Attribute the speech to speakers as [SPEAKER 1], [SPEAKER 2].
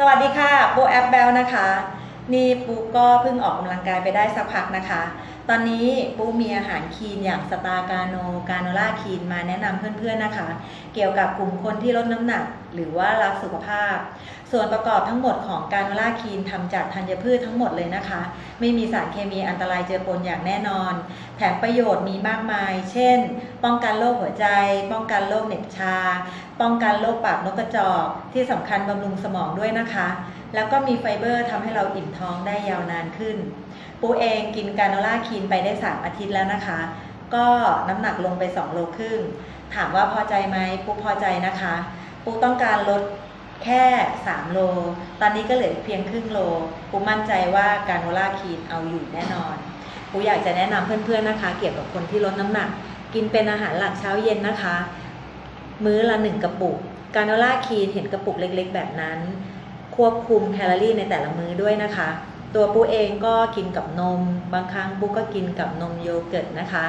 [SPEAKER 1] สวัสดีค่ะโบแอปเบลนะคะ นี่ปูก็เพิ่งออกกำลังกายไปได้สักพักนะคะ ตอนนี้ปูมีอาหารคีนอย่างสตากาโนกาโนล่าคีนมาแนะนำเพื่อนๆนะคะ เกี่ยวกับกลุ่มคนที่ลดน้ำหนัก หรือว่ารักสุขภาพ ส่วนประกอบทั้งหมดของกาโนล่าคีนทำจากธัญพืชทั้งหมดเลยนะคะ ไม่มีสารเคมีอันตรายเจือปนอย่างแน่นอน แถมประโยชน์มีมากมาย เช่น ป้องกันโรคหัวใจ ป้องกันโรคเหน็บชา ป้องกันโรคปากนกกระจอกที่สำคัญบำรุงสมองด้วยนะคะ แล้วก็มีไฟเบอร์ทำให้เราอิ่มท้องได้ยาวนานขึ้น ปูเองกินกาโนล่าคีนไปได้ 3 อาทิตย์แล้วนะคะ ก็น้ำหนักลงไป 2 โลครึ่ง ถามว่าพอใจไหมปูพอใจนะคะ ปูต้องการลดแค่ 3 โล ตอนนี้ก็เหลือเพียงครึ่งโล ปูมั่นใจว่าการโนล่าคีนเอาอยู่แน่นอน ปูอยากจะแนะนำเพื่อนๆนะคะ เกี่ยวกับคนที่ลดน้ำหนัก กินเป็นอาหารหลักเช้าเย็นนะคะ มื้อละหนึ่งกระปุก กาโนล่าคีนเห็นกระปุกเล็กๆ แบบนั้น ควบคุมแคลอรี่ในแต่ละมื้อด้วยนะคะ ตัวปูเองก็กินกับนม บางครั้งปูก็กินกับนมโยเกิร์ตนะคะ